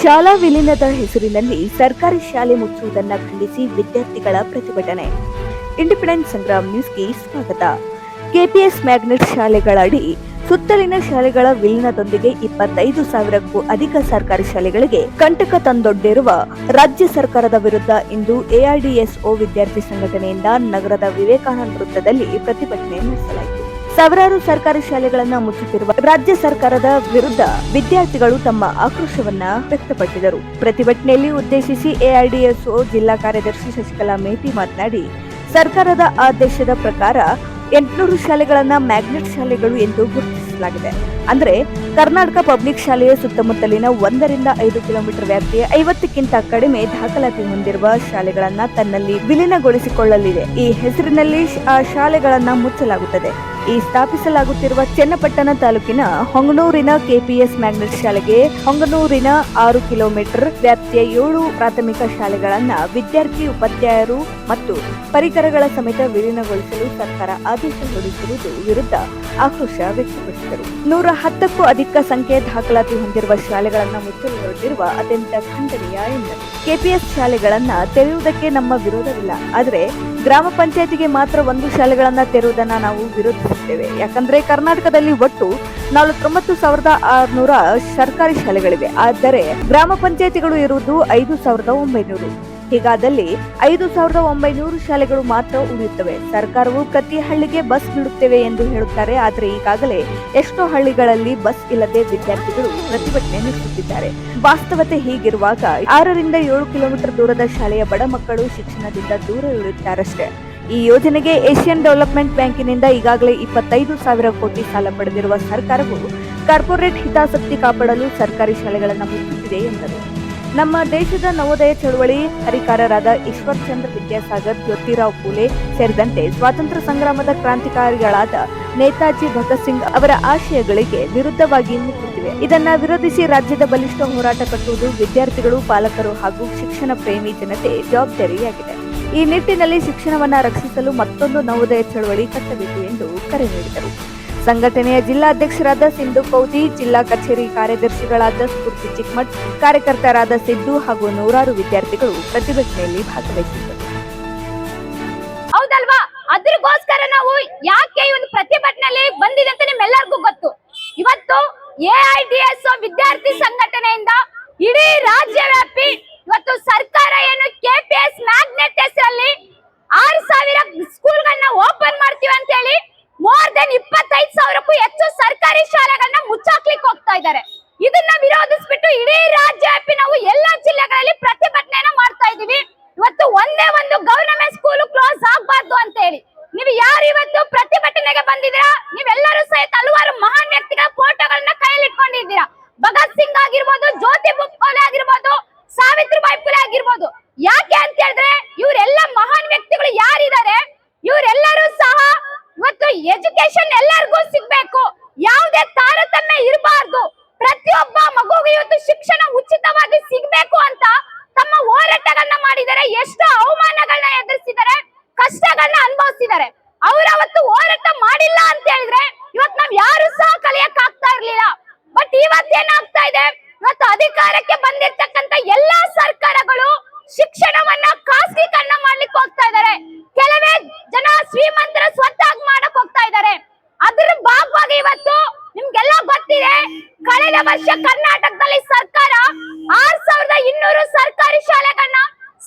ಶಾಲಾ ವಿಲೀನದ ಹೆಸರಿನಲ್ಲಿ ಸರ್ಕಾರಿ ಶಾಲೆ ಮುಚ್ಚುವುದನ್ನ ಖಂಡಿಸಿ ವಿದ್ಯಾರ್ಥಿಗಳ ಪ್ರತಿಭಟನೆ. ಇಂಡಿಪೆಂಡೆಂಟ್ ಸಂಗ್ರಾಮ್ ನ್ಯೂಸ್ಗೆ ಸ್ವಾಗತ. ಕೆಪಿಎಸ್ ಮ್ಯಾಗ್ನೆಟ್ ಶಾಲೆಗಳಡಿ ಸುತ್ತಲಿನ ಶಾಲೆಗಳ ವಿಲೀನದೊಂದಿಗೆ ಇಪ್ಪತ್ತೈದು ಸಾವಿರಕ್ಕೂ ಅಧಿಕ ಸರ್ಕಾರಿ ಶಾಲೆಗಳಿಗೆ ಕಂಟಕ ತಂದೊಡ್ಡಿರುವ ರಾಜ್ಯ ಸರ್ಕಾರದ ವಿರುದ್ಧ ಇಂದು ಎಐಡಿಎಸ್ಒ ವಿದ್ಯಾರ್ಥಿ ಸಂಘಟನೆಯಿಂದ ನಗರದ ವಿವೇಕಾನಂದ ವೃತ್ತದಲ್ಲಿ ಪ್ರತಿಭಟನೆ ನಡೆಸಲಾಯಿತು. ಸಾವಿರಾರು ಸರ್ಕಾರಿ ಶಾಲೆಗಳನ್ನು ಮುಚ್ಚುತ್ತಿರುವ ರಾಜ್ಯ ಸರ್ಕಾರದ ವಿರುದ್ಧ ವಿದ್ಯಾರ್ಥಿಗಳು ತಮ್ಮ ಆಕ್ರೋಶವನ್ನ ವ್ಯಕ್ತಪಡಿಸಿದರು. ಪ್ರತಿಭಟನೆಯಲ್ಲಿ ಉದ್ದೇಶಿಸಿ ಎಐಡಿಎಸ್ಒ ಜಿಲ್ಲಾ ಕಾರ್ಯದರ್ಶಿ ಶಶಿಕಲಾ ಮೇಟಿ ಮಾತನಾಡಿ, ಸರ್ಕಾರದ ಆದೇಶದ ಪ್ರಕಾರ ಎಂಟುನೂರು ಶಾಲೆಗಳನ್ನ ಮ್ಯಾಗ್ನೆಟ್ ಶಾಲೆಗಳು ಎಂದು ಗುರುತಿಸಲಾಗಿದೆ. ಅಂದ್ರೆ ಕರ್ನಾಟಕ ಪಬ್ಲಿಕ್ ಶಾಲೆಯ ಸುತ್ತಮುತ್ತಲಿನ ಒಂದರಿಂದ ಐದು ಕಿಲೋಮೀಟರ್ ವ್ಯಾಪ್ತಿಯ ಐವತ್ತಕ್ಕಿಂತ ಕಡಿಮೆ ದಾಖಲಾತಿ ಹೊಂದಿರುವ ಶಾಲೆಗಳನ್ನ ತನ್ನಲ್ಲಿ ವಿಲೀನಗೊಳಿಸಿಕೊಳ್ಳಲಿದೆ. ಈ ಹೆಸರಿನಲ್ಲಿ ಆ ಶಾಲೆಗಳನ್ನ ಮುಚ್ಚಲಾಗುತ್ತದೆ. ಈ ಸ್ಥಾಪಿಸಲಾಗುತ್ತಿರುವ ಚನ್ನಪಟ್ಟಣ ತಾಲೂಕಿನ ಹೊಂಗನೂರಿನ ಕೆಪಿಎಸ್ ಮ್ಯಾಗ್ನೆಟ್ ಶಾಲೆಗೆ ಹೊಂಗನೂರಿನ ಆರು ಕಿಲೋಮೀಟರ್ ವ್ಯಾಪ್ತಿಯ ಏಳು ಪ್ರಾಥಮಿಕ ಶಾಲೆಗಳನ್ನ ವಿದ್ಯಾರ್ಥಿ, ಉಪಾಧ್ಯಾಯರು ಮತ್ತು ಪರಿಕರಗಳ ಸಮೇತ ವಿಲೀನಗೊಳಿಸಲು ಸರ್ಕಾರ ಆದೇಶ ಹೊರಡಿಸಿರುವುದು ವಿರುದ್ಧ ಆಕ್ರೋಶ ವ್ಯಕ್ತಪಡಿಸಿದರು. ನೂರ ಹತ್ತಕ್ಕೂ ಅಧಿಕ ಸಂಖ್ಯೆ ದಾಖಲಾತಿ ಹೊಂದಿರುವ ಶಾಲೆಗಳನ್ನು ಮುಚ್ಚಲು ಹೊರಟಿರುವ ಅತ್ಯಂತ ಖಂಡನೀಯ ಎಂದರು. ಕೆಪಿಎಸ್ ಶಾಲೆಗಳನ್ನ ತೆರೆಯುವುದಕ್ಕೆ ನಮ್ಮ ವಿರೋಧವಿಲ್ಲ. ಆದರೆ ಗ್ರಾಮ ಪಂಚಾಯತಿಗೆ ಮಾತ್ರ ಒಂದು ಶಾಲೆಗಳನ್ನು ತೆರುವುದನ್ನು ನಾವು ವಿರೋಧಿಸುತ್ತೇವೆ. ಯಾಕಂದ್ರೆ ಕರ್ನಾಟಕದಲ್ಲಿ ಒಟ್ಟು ನಲವತ್ತೊಂಬತ್ತು ಸಾವಿರದ ಆರುನೂರ ಸರ್ಕಾರಿ ಶಾಲೆಗಳಿವೆ. ಆದರೆ ಗ್ರಾಮ ಪಂಚಾಯತಿಗಳು ಇರುವುದು ಐದು ಸಾವಿರದ ಒಂಬೈನೂರು. ಹೀಗಾದಲ್ಲಿ ಐದು ಸಾವಿರದ ಒಂಬೈನೂರು ಶಾಲೆಗಳು ಮಾತ್ರ ಉಳಿಯುತ್ತವೆ. ಸರ್ಕಾರವು ಪ್ರತಿ ಹಳ್ಳಿಗೆ ಬಸ್ ಬಿಡುತ್ತೇವೆ ಎಂದು ಹೇಳುತ್ತಾರೆ. ಆದರೆ ಈಗಾಗಲೇ ಎಷ್ಟೋ ಹಳ್ಳಿಗಳಲ್ಲಿ ಬಸ್ ಇಲ್ಲದೆ ವಿದ್ಯಾರ್ಥಿಗಳು ಪ್ರತಿಭಟನೆ ನಡೆಸುತ್ತಿದ್ದಾರೆ. ವಾಸ್ತವತೆ ಹೀಗಿರುವಾಗ ಆರರಿಂದ ಏಳು ಕಿಲೋಮೀಟರ್ ದೂರದ ಶಾಲೆಯ ಬಡ ಮಕ್ಕಳು ಶಿಕ್ಷಣದಿಂದ ದೂರ ಇರುತ್ತಾರಷ್ಟೇ. ಈ ಯೋಜನೆಗೆ ಏಷ್ಯನ್ ಡೆವಲಪ್ಮೆಂಟ್ ಬ್ಯಾಂಕಿನಿಂದ ಈಗಾಗಲೇ ಇಪ್ಪತ್ತೈದು ಸಾವಿರ ಕೋಟಿ ಸಾಲ ಪಡೆದಿರುವ ಸರ್ಕಾರವು ಕಾರ್ಪೊರೇಟ್ ಹಿತಾಸಕ್ತಿ ಕಾಪಾಡಲು ಸರ್ಕಾರಿ ಶಾಲೆಗಳನ್ನು ಮುಚ್ಚುತ್ತಿದೆ ಎಂದರು. ನಮ್ಮ ದೇಶದ ನವೋದಯ ಚಳವಳಿ ಹರಿಕಾರರಾದ ಈಶ್ವರ್ ಚಂದ್ರ ವಿದ್ಯಾಸಾಗರ್, ಜ್ಯೋತಿರಾವ್ ಪೂಲೆ ಸೇರಿದಂತೆ ಸ್ವಾತಂತ್ರ್ಯ ಸಂಗ್ರಾಮದ ಕ್ರಾಂತಿಕಾರಿಗಳಾದ ನೇತಾಜಿ ಭಗತ್ ಸಿಂಗ್ ಅವರ ಆಶಯಗಳಿಗೆ ವಿರುದ್ಧವಾಗಿ ನಿಂತಿವೆ ಇದನ್ನ ವಿರೋಧಿಸಿ ರಾಜ್ಯದ ಬಲಿಷ್ಠ ಹೋರಾಟ ಕಟ್ಟುವುದು ವಿದ್ಯಾರ್ಥಿಗಳು, ಪಾಲಕರು ಹಾಗೂ ಶಿಕ್ಷಣ ಪ್ರೇಮಿ ಜನತೆ ಜವಾಬ್ದಾರಿಯಾಗಿದೆ. ಈ ನಿಟ್ಟಿನಲ್ಲಿ ಶಿಕ್ಷಣವನ್ನ ರಕ್ಷಿಸಲು ಮತ್ತೊಂದು ನವೋದಯ ಚಳವಳಿ ಕಟ್ಟಬೇಕು ಎಂದು ಕರೆ ನೀಡಿದರು. ಸಂಘಟನೆಯ ಜಿಲ್ಲಾಧ್ಯಕ್ಷರಾದ ಸಿಂಧು ಕೌತಿ ಜಿಲ್ಲಾ ಕಚೇರಿ ಕಾರ್ಯದರ್ಶಿಗಳಾದ ಸ್ಫೂರ್ತಿ ಚಿಕ್ಮಠ್, ಕಾರ್ಯಕರ್ತರಾದ ಸಿದ್ದು ಹಾಗೂ ನೂರಾರು ವಿದ್ಯಾರ್ಥಿಗಳು ಪ್ರತಿಭಟನೆಯಲ್ಲಿ ಭಾಗವಹಿಸಿದ್ದರು. ಹೌದಲ್ವಾ? ಅದ್ರಗೋಸ್ಕರ ನಾವು ಯಾಕೆ ಈ ಒಂದು ಪ್ರತಿಭಟನೆಯಲ್ಲಿ ಬಂದಿದೆ ಅಂತ ನಿಮ್ಮೆಲ್ಲರಿಗೂ ಗೊತ್ತು. ಇವತ್ತು ಎಐಡಿಎಸ್ ವಿದ್ಯಾರ್ಥಿ ಸಂಘಟನೆಯಿಂದ ಇಡೀ ರಾಜ್ಯ ವ್ಯಾಪಿ ಇವತ್ತು ಸರ್ಕಾರ ಏನು ಕೆಪಿಎಸ್ ಮ್ಯಾಗ್ನೆಟ್ ಹೆಸರಲ್ಲಿ ಆರು ಸಾವಿರ ಸ್ಕೂಲ್ಗಳನ್ನ ಓಪನ್ ಮಾಡ್ತೀವಿ ಅಂತ ಹೇಳಿ ಮೋರ್ ದೆನ್ ಇಪ್ಪತ್ತೈದು ಸಾವಿರಕ್ಕೂ ಹೆಚ್ಚು ಸರ್ಕಾರಿ ಶಾಲೆಗಳನ್ನ ಮುಚ್ಚಾಕ್ಲಿಕ್ಕೆ ಹೋಗ್ತಾ ಇದ್ದಾರೆ. ಇದನ್ನ ವಿರೋಧಿಸ್ಬಿಟ್ಟು ಇಡೀ ರಾಜ್ಯ ನಾವು ಎಲ್ಲಾ ಜಿಲ್ಲೆಗಳಲ್ಲಿ ಪ್ರತಿಭಟನೆಯನ್ನ ಮಾಡ್ತಾ ಇದೀವಿ ಇವತ್ತು ಒಂದೇ ಒಂದು ಗವರ್ನಮೆಂಟ್ ಸ್ಕೂಲ್ ಕ್ಲೋಸ್ ಆಗ್ಬಾರ್ದು ಅಂತ ಹೇಳಿ. ನೀವು ಯಾರು ಇವತ್ತು ಪ್ರತಿಭಟನೆಗೆ ಬಂದಿದ್ದೀರಾ? ನೀವೆಲ್ಲರೂ ಸಹಿತ ಹಲವಾರು ಮಹಾನ್ ವ್ಯಕ್ತಿಗಳ ಫೋಟೋಗಳನ್ನ ಕೈಯಲ್ಲಿ ಇಟ್ಕೊಂಡಿದ್ದೀರಾ. ಭಗತ್ ಸಿಂಗ್ ಆಗಿರ್ಬೋದು, ಜ್ಯೋತಿ ಬುಕ್ ಆಗಿರ್ಬೋದು, ಸಾವಿತ್ರಿಬಾಯಿ ಫುಲೆ ಆಗಿರ್ಬೋದು ಯಾಕೆ ಅಂತ ಹೇಳಿದ್ರೆ ಇವರೆಲ್ಲ ಮಹಾನ್ ವ್ಯಕ್ತಿಗಳು ಯಾರಿದ್ದಾರೆ ಇವರೆಲ್ಲರೂ ಸಹ ಇವತ್ತು ಎಜುಕೇಶನ್ ಎಲ್ಲರಿಗೂ ಸಿಗ್ಬೇಕು ಯಾವುದೇ ತಾರತಮ್ಯ ಇರಬಾರ್ದು ಪ್ರತಿಯೊಬ್ಬ ಮಗುವಿಗೆ ಇವತ್ತು ಶಿಕ್ಷಣ ಉಚಿತವಾಗಿ ಸಿಗ್ಬೇಕು ಅಂತ ತಮ್ಮ ಹೋರಾಟಗಳನ್ನ ಮಾಡಿದ್ದಾರೆ ಎಷ್ಟು ಅವಮಾನಗಳನ್ನ ಎದುರಿಸಿದ್ದಾರೆ ಕಷ್ಟಗಳನ್ನ ಅವ್ರ ಅವತ್ತು ಹೋರಾಟ ಮಾಡಿಲ್ಲ ಅಂತ ಹೇಳಿದ್ರೆ ಇವತ್ ನಾವ್ ಯಾರು ಸಹ ಕಲಿಯಕ್ ಆಗ್ತಾ ಇರ್ಲಿಲ್ಲ ಬಟ್ ಇವತ್ತೇನಾಗ್ತಾ ಇದೆ? ಇವತ್ತು ಅಧಿಕಾರಕ್ಕೆ ಬಂದಿರ್ತಕ್ಕಂತ ಎಲ್ಲಾ ಸರ್ಕಾರಗಳು ಶಿಕ್ಷಣವನ್ನ ಖಾಸಗೀಕರಣ ಮಾಡ್ಲಿಕ್ಕೆ ಹೋಗ್ತಾ ಇದ್ದಾರೆ. ಕೆಲವೇ ಜನ ಶ್ರೀಮಂತರ ಸ್ವತ್ತಾಗಿ ಮಾಡಕ್ ಹೋಗ್ತಾ ಇದ್ದಾರೆ. ಅದ್ರ ಭಾಗವಾಗಿ ಇವತ್ತು ನಿಮ್ಗೆಲ್ಲ ಗೊತ್ತಿದೆ, ಕಳೆದ ವರ್ಷ ಕರ್ನಾಟಕದಲ್ಲಿ ಸರ್ಕಾರ ಆರ್ ಸಾವಿರದ ಇನ್ನೂರು ಸರ್ಕಾರಿ ಶಾಲೆಗಳನ್ನ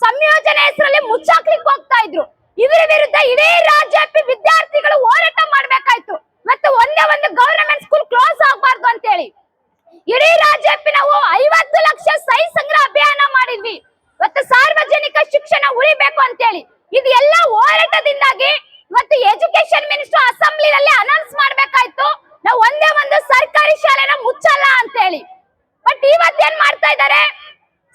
ಸಂಯೋಜನೆ ಹೆಸರಲ್ಲಿ ಮುಚ್ಚಾಕ್ಲಿಕ್ಕೆ ಹೋಗ್ತಾ ಇದ್ರು. ಇದರ ವಿರುದ್ಧ ಇಡೀ ರಾಜ್ಯಕ್ಕೆ ವಿದ್ಯಾರ್ಥಿಗಳು ಹೋರಾಟ ಮಾಡ್ಬೇಕಾಯ್ತು. ಮತ್ತೆ ಒಂದೇ ಒಂದು ಗವರ್ನಮೆಂಟ್ ಸ್ಕೂಲ್ ಕ್ಲೋಸ್ ಆಗಬಾರ್ದು ಅಂತ ಹೇಳಿ ಇಡೀ ರಾಜ್ಯಕ್ಕೆ ನಾವು ಐವತ್ತು ಲಕ್ಷ ಸಹಿ ಸಂಗ್ರಹ ಅಭಿಯಾನ ಮಾಡಿದ್ವಿ. ಮತ್ತೆ ಸಾರ್ವಜನಿಕ ಶಿಕ್ಷಣ ಉಳಿಬೇಕು ಅಂತ ಹೇಳಿ ಇದು ಎಲ್ಲ ಹೋರಾಟದಿಂದಾಗಿ ಮತ್ತೆ ಎಜುಕೇಶನ್ ಮಿನಿಸ್ಟರ್ ಅಸೆಂಬ್ಲಿನಲ್ಲಿ ಅನೌನ್ಸ್ ಮಾಡ್ಬೇಕಾಯ್ತು. ನಾವು ಒಂದೇ ಒಂದು ಸರ್ಕಾರಿ ಶಾಲೆನ ಮುಚ್ಚಲ್ಲ ಅಂತ ಹೇಳಿ ಬಟ್ ಇವತ್ತೇನ್ ಮಾಡ್ತಾ ಇದ್ದಾರೆ?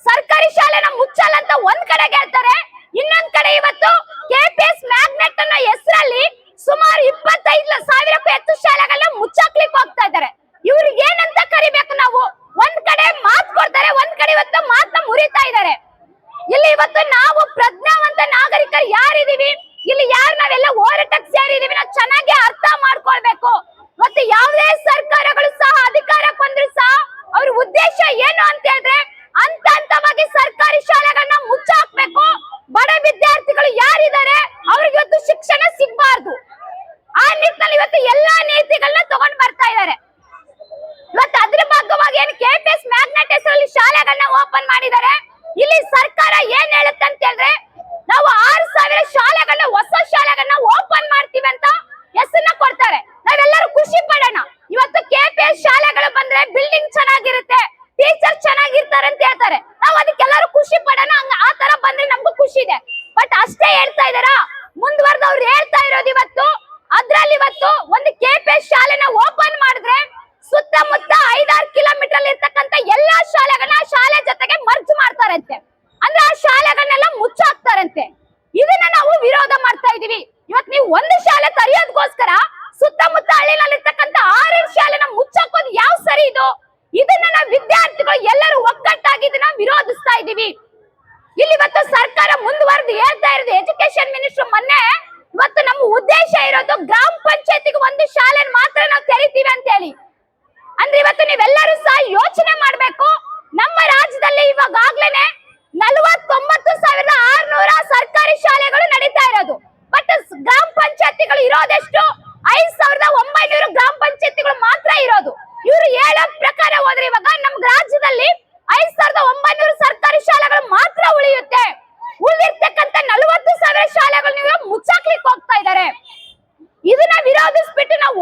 ಸರ್ಕಾರಿ ಶಾಲೆನ ಮುಚ್ಚಲ್ಲ ಅಂತ ಒಂದ್ ಕಡೆಗೆ ಹೇಳ್ತಾರೆ. ಇನ್ನೊಂದ್ ಕಡೆ ಇವತ್ತು ಕೆಪಿಎಸ್ ಮ್ಯಾಗ್ನೆಟ್ ಅನ್ನೋ ಹೆಸರಲ್ಲಿ ಸುಮಾರು ಇಪ್ಪತ್ತೈದು ಸಾವಿರಕ್ಕೂ ಹೆಚ್ಚು ಶಾಲೆಗಳನ್ನ ಮುಚ್ಚಾಕ್ಲಿಕ್ಕೆ ಹೋಗ್ತಾ ಇದ್ದಾರೆ. ಇವ್ರಿಗೆ ಏನಂತ ಕರಿಬೇಕು ನಾವು? ಒಂದ್ ಕಡೆ ಮಾತ್ ಕೊಡ್ತಾರೆ, ಒಂದ್ ಕಡೆ ಇವತ್ತು ಮಾತನ್ನ ಮುರಿತಾ ಇದ್ದಾರೆ. ಇಲ್ಲಿ ಇವತ್ತು ನಾವು ಪ್ರಜ್ಞಾವಂತ ನಾಗರಿಕರು ಯಾರಿದೀವಿ? ಇಲ್ಲಿ ಯಾರು ನಾವೆಲ್ಲ ಹೋರಾಟಕ್ಕೆ ಸೇರಿದೀವಿ ನಾವು ಚೆನ್ನಾಗಿ ಅರ್ಥ ಮಾಡ್ಕೊಳ್ಬೇಕು. ಮತ್ತೆ ಯಾವುದೇ ಸರ್ಕಾರಗಳು ಸಹ ಅಧಿಕಾರಕ್ಕೆ ಬಂದ್ರು ಸಹ ಅವ್ರ ಉದ್ದೇಶ ಏನು ಅಂತ ಹೇಳಿದ್ರೆ ಓಪನ್ ಮಾಡಿದ್ದಾರೆ ಇಲ್ಲಿ ಸರ್ಕಾರ ಏನ್ ಹೇಳುತ್ತೆ ಅಂತ ಹೇಳಿದ್ರೆ ನಾವು ಆರು ಸಾವಿರ ಶಾಲೆಗಳನ್ನ ಹೊಸ ಶಾಲೆಗಳನ್ನ ಓಪನ್ ಮಾಡ್ತೀವಿ ಅಂತ ಹೆಸರನ್ನ ಕೊಡ್ತಾರೆ ನಾವೆಲ್ಲರೂ ಖುಷಿ ಪಡೋಣ ಇವತ್ತು ಕೆಪಿಎಸ್ ಶಾಲೆಗಳು ಬಂದ್ರೆ ಬಿಲ್ಡಿಂಗ್ ಚೆನ್ನಾಗಿರುತ್ತೆ ಟೀಚರ್ ಚೆನ್ನಾಗಿರ್ತಾರೆ ಅಂತ ಹೇಳ್ತಾರೆ ನಾವು ಅದಕ್ಕೆಲ್ಲರೂ ಖುಷಿ ಪಡೋಣ ಹಂಗ ಆ ತರ ಬಂದ್ರೆ ನಮ್ಗೂ ಖುಷಿ ಇದೆ ಬಟ್ ಅಷ್ಟೇ ಹೇಳ್ತಾ ಇದಾರಾ ಮುಂದುವರೆದವ್ರು ಹೇಳ್ತಾ ಇರೋದು ಇವತ್ತು ಅದ್ರಲ್ಲಿ ಇವತ್ತು ಒಂದು ಶಾಲೆನ ಓಪನ್ ಮಾಡಿದ್ರೆ ಸುತ್ತಮುತ್ತ ಐದಾರು ಕಿಲೋಮೀಟರ್ ಇರ್ತಕ್ಕಂತ ಎಲ್ಲಾ ಶಾಲೆಗಳನ್ನ ಶಾಲೆ ಜೊತೆಗೆ ಮರ್ಜ್ ಮಾಡ್ತಾರಂತೆ. ಅಂದ್ರೆ ಆ ಶಾಲೆಗಳನ್ನೆಲ್ಲ ಮುಚ್ಚಾಕ್ತಾರಂತೆ. ಇದನ್ನ ನಾವು ವಿರೋಧ ಮಾಡ್ತಾ ಇದೀವಿ. ಇವತ್ ನೀವು ಒಂದು ಶಾಲೆ ತರೆಯೋದಕ್ಕೋಸ್ಕರ ಸುತ್ತಮುತ್ತ ಹಳ್ಳಿನಲ್ಲಿರ್ತಕ್ಕಂತ ಆರೇಳು ಶಾಲೆನ ಮುಚ್ಚಾಕೋದು ಯಾವ ಸರಿ ಇದು? ಇದನ್ನ ನಾವು ವಿದ್ಯಾರ್ಥಿಗಳು ಎಲ್ಲರೂ ಒಗ್ಗಟ್ಟಾಗಿ ಇದನ್ನ ವಿರೋಧಿಸ್ತಾ ಇದೀವಿ. ಇಲ್ಲಿವತ್ತು ಸರ್ಕಾರ ಮುಂದುವರೆದು ಹೇಳ್ತಾ ಇರೋದು ಎಜುಕೇಶನ್ ಮಿನಿಸ್ಟರ್ ಮೊನ್ನೆ ಇವತ್ತು ನಮ್ಮ ಉದ್ದೇಶ ಇರೋದು ಗ್ರಾಮ ಪಂಚಾಯತಿಗೆ ಒಂದು ಶಾಲೆ ಮಾತ್ರ ನಾವು ತೆರಿತೀವಿ ಅಂತ ಹೇಳಿ ಅಂದ್ರೆ ಇವತ್ತು ನೀವೆಲ್ಲರೂ ಸಹ ಯೋಚನೆ ಮಾಡ್ಬೇಕು. ನಮ್ಮ ರಾಜ್ಯದಲ್ಲಿ ಇವಾಗಾಗ್ಲೇನೆ ನಲವತ್ತೊಂಬತ್ತು ಸಾವಿರದ ಆರ್ನೂರ ಸರ್ಕಾರಿ ಶಾಲೆಗಳು ನಡೀತಾ ಇರೋದು. ಬಟ್ ಗ್ರಾಮ ಪಂಚಾಯತಿಗಳು ಇರೋದೆಷ್ಟು ಐದ್ ಸಾವಿರದ ಒಂಬೈನೂರು ಗ್ರಾಮ ಪಂಚಾಯತಿಗಳು ಮಾತ್ರ ಇರೋದು ಇವರು ಹೇಳೋ ಪ್ರಕಾರ ಹೋದ್ರೆ ಇವಾಗ ನಮ್ಮ ರಾಜ್ಯದಲ್ಲಿ ಐದ್ ಸಾವಿರದ ಒಂಬೈನೂರು ಸರ್ಕಾರಿ ಶಾಲೆಗಳು ಮಾತ್ರ ಉಳಿಯುತ್ತೆ ಉಳಿದಿರ್ತಕ್ಕಂಥ ನಲವತ್ತು ಸಾವಿರ ಶಾಲೆಗಳು ನೀವು ಮುಚ್ಚಾಕ್ಲಿಕ್ಕೆ ಹೋಗ್ತಾ ಇದ್ದಾರೆ ಇದನ್ನ ವಿರೋಧಿಸ್ಬಿಟ್ಟು ನಾವು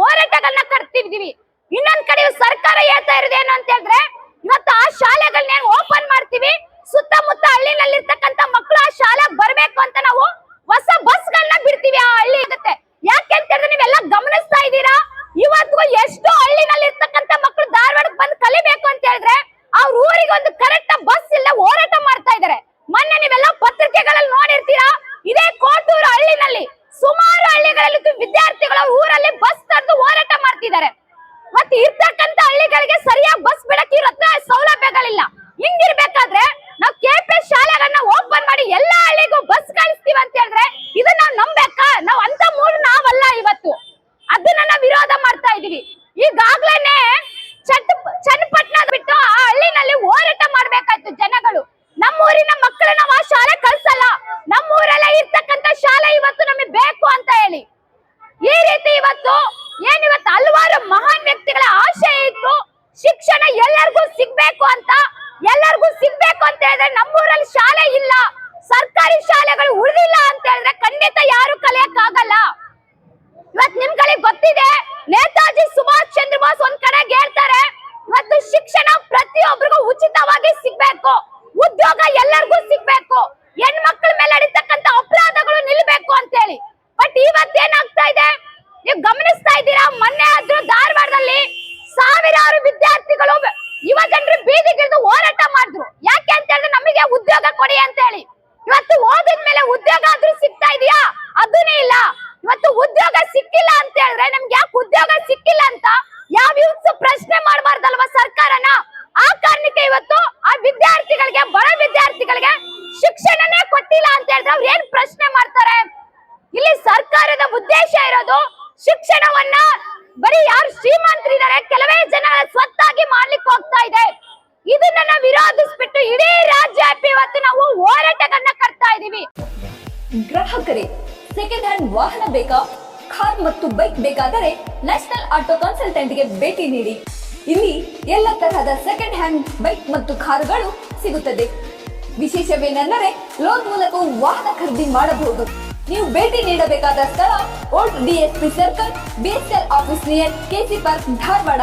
ಕಟ್ತಿದೀವಿ ಇನ್ನೊಂದ್ ಕಡೆ ಸರ್ಕಾರ ಹೇಳ್ತಾ ಇರೋದು ಏನು ಅಂತ ಹೇಳಿದ್ರೆ, ಇವತ್ತು ಆ ಶಾಲೆಗಳನ್ನ ಓಪನ್ ಮಾಡ್ತೀವಿ. ಸುತ್ತಮುತ್ತ ಹಳ್ಳಿನಲ್ಲಿರ್ತಕ್ಕಂಥ ಮಕ್ಕಳು ಆ ಶಾಲೆಗೆ ಬರ್ಬೇಕು ಅಂತ ನಾವು ಹೊಸ ಬಸ್ಗಳನ್ನ ಬಿಡ್ತೀವಿ ಆ ಹಳ್ಳಿ ಇರುತ್ತೆ ಯಾಕೆ ಅಂತ ಹೇಳಿದ್ರೆ ನೀವೆಲ್ಲ ಗಮನಿಸ್ತಾ ಇದ್ದೀರಾ? ಇವತ್ತಿಗೂ ಎಷ್ಟು ಹಳ್ಳಿನಲ್ಲಿ ಹಳ್ಳಿನಲ್ಲಿರ್ತಕ್ಕಂಥ ಮಕ್ಕಳು ಧಾರವಾಡಕ್ಕೆ ಬಂದು ಕಲಿಬೇಕು ಅಂತ ಹೇಳಿದ್ರೆ, ಅವ್ರ ಊರಿಗೆ ಒಂದು ಕರೆಕ್ಟ್ ಬಸ್ ಇಲ್ಲ ಹೋರಾಟ ಮಾಡ್ತಾ ಇದಾರೆ. ಮೊನ್ನೆ ನೀವೆಲ್ಲ ಪತ್ರಿಕೆಗಳಲ್ಲಿ ನೋಡಿರ್ತೀರಾ? ಇದೇ ಕೋಟೂರು ಹಳ್ಳಿನಲ್ಲಿ ಸುಮಾರು ಹಳ್ಳಿಗಳಲ್ಲಿ ವಿದ್ಯಾರ್ಥಿಗಳು ಊರಲ್ಲಿ ಬಸ್ ತಂದು ಹೋರಾಟ ಮಾಡ್ತಿದ್ದಾರೆ ಮತ್ತೆ ಇರ್ತಕ್ಕಂತ ಹಳ್ಳಿಗಳಿಗೆ ಸರಿಯಾಗಿ ಬಸ್ ಬಿಡಕ್ಕೆ ರತ್ನ ಸೌಲಭ್ಯಗಳಿಲ್ಲ. ಹಿಂಗಿರ್ಬೇಕಾದ್ರೆ ನಾವು ಕೆಪಿ ಶಾಲೆಗಳನ್ನ ಓಪನ್ ಮಾಡಿ ಎಲ್ಲಾ ಹಳ್ಳಿಗೂ ಬಸ್ ಕಳಿಸ್ತೀವಿ ಅಂತ ಹೇಳಿದ್ರೆ ಇದನ್ನ ನಾವು ನಂಬೇಕಾ ನಾವ್ ಅಂತ ಮೂರು ನಾವಲ್ಲ ಇವತ್ತು. ಅದನ್ನ ನಾವು ವಿರೋಧ ಮಾಡ್ತಾ ಇದೀವಿ. ಈಗಾಗ್ಲೇನೆ ಚಟ್ ಚನ್ನಪಟ್ಟಣ ಬಿಟ್ಟು ಆ ಹಳ್ಳಿನಲ್ಲಿ ಹೋರಾಟ ಮಾಡ್ಬೇಕಾಯ್ತು ಜನಗಳು ನಮ್ಮೂರಿನ ಮಕ್ಕಳು ನಾವು ಆ ಶಾಲೆ ಕಳ್ಸಲ್ಲ ನಮ್ಮೂರಲ್ಲೇ ಇರ್ತಕ್ಕಂತ ಶಾಲೆ ಇವತ್ತು ನಮಗೆ ಬೇಕು ಅಂತ ಹೇಳಿ ಈ ರೀತಿ ಇವತ್ತು ಏನ್ ಇವತ್ತು ಹಲವಾರು ಮಹಾನ್ ವ್ಯಕ್ತಿಗಳ ಆಶಯ ಇತ್ತು ಶಿಕ್ಷಣ ಎಲ್ಲರಿಗೂ ಸಿಗ್ಬೇಕು ಅಂತ ಎಲ್ಲರಿಗೂ ಸಿಗ್ಬೇಕು ಅಂತ ಹೇಳಿದ್ರೆ ನಮ್ಮೂರಲ್ಲಿ ಶಾಲೆ ಇಲ್ಲ. ಸರ್ಕಾರಿ ಶಾಲೆಗಳು ಉಳಿದಿಲ್ಲ ಅಂತ ಹೇಳಿದ್ರೆ ಖಂಡಿತ ಯಾರು ಕಲಿಯಕ್ ಆಗಲ್ಲ ಇವತ್ ನಿಮ್ಗಳಿಗೆ ಗೊತ್ತಿದೆ, ನೇತಾಜಿ ಸುಭಾಷ್ ಚಂದ್ರ ಬೋಸ್ ಒಂದ್ ಕಡೆ ಹೇಳ್ತಾರೆ, ಇವತ್ತು ಶಿಕ್ಷಣ ಪ್ರತಿಯೊಬ್ಬರಿಗೂ ಉಚಿತವಾಗಿ ಸಿಗ್ಬೇಕು. ಉದ್ಯೋಗ ಎಲ್ಲರಿಗೂ ಸಿಗ್ಬೇಕು. ಹೆಣ್ಮಕ್ಳ ಮೇಲೆ ನಡೀತಕ್ಕಂತ ಅಪರಾಧಗಳು ನಿಲ್ಬೇಕು ಅಂತ ಹೇಳಿ. ಬಟ್ ಇವತ್ತೇನಾಗ್ತಾ ಇದೆ? ನೀವು ಗಮನಿಸ್ತಾ ಇದ್ದೀರಾ? ಮೊನ್ನೆ ಆದ್ರೂ ಧಾರವಾಡದಲ್ಲಿ ಸಾವಿರಾರು ವಿದ್ಯಾರ್ಥಿಗಳು ಯುವ ಜನರು ಬೀದಿಗಿಳಿದು ಹೋರಾಟ ಮಾಡಿದ್ರು. ಯಾಕೆ ಅಂತ ಹೇಳಿದ್ರೆ ನಮಗೆ ಉದ್ಯೋಗ ಕೊಡಿ ಅಂತ ಹೇಳಿ ಇವತ್ತು ಓದಿದ ಮೇಲೆ ಉದ್ಯೋಗ ಆದ್ರೂ ಸಿಗ್ತಾ ಇದೆಯಾ? ಅದನ್ನೇ ಇಲ್ಲ. ಇವತ್ತು ಉದ್ಯೋಗ ಸಿಕ್ಕಿಲ್ಲ ಅಂತ ಹೇಳಿದ್ರೆ ನಮ್ಗೆ ಯಾಕೆ ಉದ್ಯೋಗ ಸಿಕ್ಕಿಲ್ಲ ಅಂತ? ಯಾವ ಯೂತ್ಸ್ ಪ್ರಶ್ನೆ ಮಾಡಬಾರ್ದಲ್ವಾ ಸರ್ಕಾರನ? ಆ ಕಾರಣಕ್ಕೆ ಇವತ್ತು ಆ ವಿದ್ಯಾರ್ಥಿಗಳಿಗೆ, ಬಡ ವಿದ್ಯಾರ್ಥಿಗಳಿಗೆ ಶಿಕ್ಷಣನೇ ಕೊಟ್ಟಿಲ್ಲ ಅಂತ ಹೇಳಿದ್ರೆ ಅವ್ರು ಏನ್ ಪ್ರಶ್ನೆ ಮಾಡ್ತಾರೆ? ಇಲ್ಲಿ ಸರ್ಕಾರದ ಉದ್ದೇಶ ಇರೋದು ಶಿಕ್ಷಣವನ್ನ ಬರೀ ಯಾರು ಶ್ರೀಮಂತರಿದ್ದಾರೆ, ಕೆಲವೇ ಜನ ಸ್ವತ್ತಾಗಿ ಮಾಡ್ಲಿಕ್ಕೆ ಹೋಗ್ತಾ ಇದೆ. ಇದನ್ನ ನಾವು ವಿರೋಧಿಸ್ಬಿಟ್ಟು ಇಡೀ ರಾಜ್ಯ ಇವತ್ತು ನಾವು ಹೋರಾಟಗಳನ್ನ ಕಟ್ತಾ ಇದೀವಿ. ಗ್ರಾಹಕರೇ ಸೆಕೆಂಡ್ ಹ್ಯಾಂಡ್ ವಾಹನ ಬೇಕಾ? ಕಾರ್ ಮತ್ತು ಬೈಕ್ ಬೇಕಾದರೆ ನ್ಯಾಷನಲ್ ಆಟೋ ಕನ್ಸಲ್ಟೆಂಟ್ಗೆ ಭೇಟಿ ನೀಡಿ. ಇಲ್ಲಿ ಎಲ್ಲ ತರಹದ ಸೆಕೆಂಡ್ ಹ್ಯಾಂಡ್ ಬೈಕ್ ಮತ್ತು ಕಾರುಗಳು ಸಿಗುತ್ತದೆ. ವಿಶೇಷವೇನೆಂದರೆ ಲೋನ್ ಮೂಲಕ ವಾಹನ ಖರೀದಿ ಮಾಡಬಹುದು. ನೀವು ಭೇಟಿ ನೀಡಬೇಕಾದ ಸ್ಥಳ old DSP circle BSL office near KC park Dharwad.